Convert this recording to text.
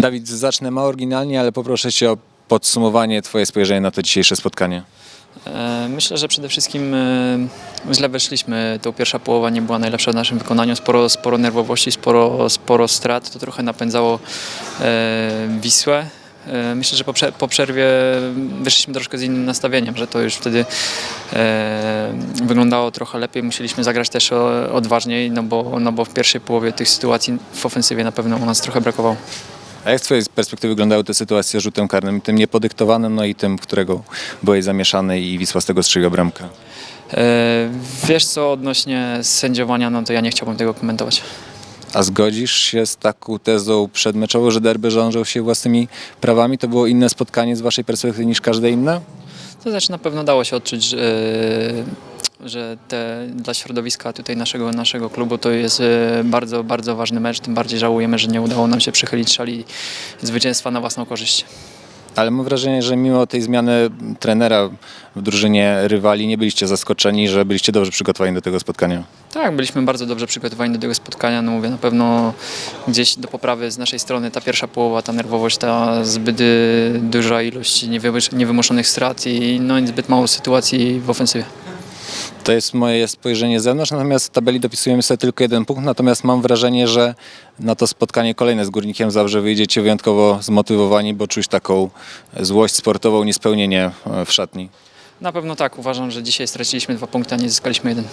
Dawid, zacznę mało oryginalnie, ale poproszę Cię o podsumowanie, Twoje spojrzenie na to dzisiejsze spotkanie. E, Myślę, że przede wszystkim e, źle weszliśmy. To pierwsza połowa nie była najlepsza w naszym wykonaniu. Sporo, sporo nerwowości, sporo, sporo strat. To trochę napędzało e, Wisłę. Myślę, że po, prze- po przerwie wyszliśmy troszkę z innym nastawieniem, że to już wtedy wyglądało trochę lepiej. Musieliśmy zagrać też odważniej, no bo, no bo w pierwszej połowie tych sytuacji w ofensywie na pewno u nas trochę brakowało. A jak z Twojej perspektywy wyglądały te sytuacje z rzutem karnym, tym niepodyktowanym, no i tym, którego byłeś zamieszany i Wisła z tego strzeliła bramkę? E, Wiesz co, odnośnie sędziowania, no to ja nie chciałbym tego komentować. A zgodzisz się z taką tezą przedmeczową, że derby rządzą się własnymi prawami? To było inne spotkanie z Waszej perspektywy niż każde inne? To znaczy na pewno dało się odczuć, że, że te, dla środowiska tutaj naszego, naszego klubu to jest e, bardzo, bardzo ważny mecz. Tym bardziej żałujemy, że nie udało nam się przychylić szali zwycięstwa na własną korzyść. Ale mam wrażenie, że mimo tej zmiany trenera w drużynie rywali nie byliście zaskoczeni, że byliście dobrze przygotowani do tego spotkania. Tak, byliśmy bardzo dobrze przygotowani do tego spotkania. No mówię, na pewno gdzieś do poprawy z naszej strony ta pierwsza połowa, ta nerwowość, ta zbyt y, duża ilość niewymusz- niewymuszonych strat i no, i zbyt mało sytuacji w ofensywie. To jest moje spojrzenie z zewnątrz, natomiast w tabeli dopisujemy sobie tylko jeden punkt, natomiast mam wrażenie, że na to spotkanie kolejne z Górnikiem Zabrze wyjdziecie wyjątkowo zmotywowani, bo czuć taką złość sportową, niespełnienie e, w szatni. Na pewno tak, uważam, że dzisiaj straciliśmy dwa punkty, a nie zyskaliśmy jeden.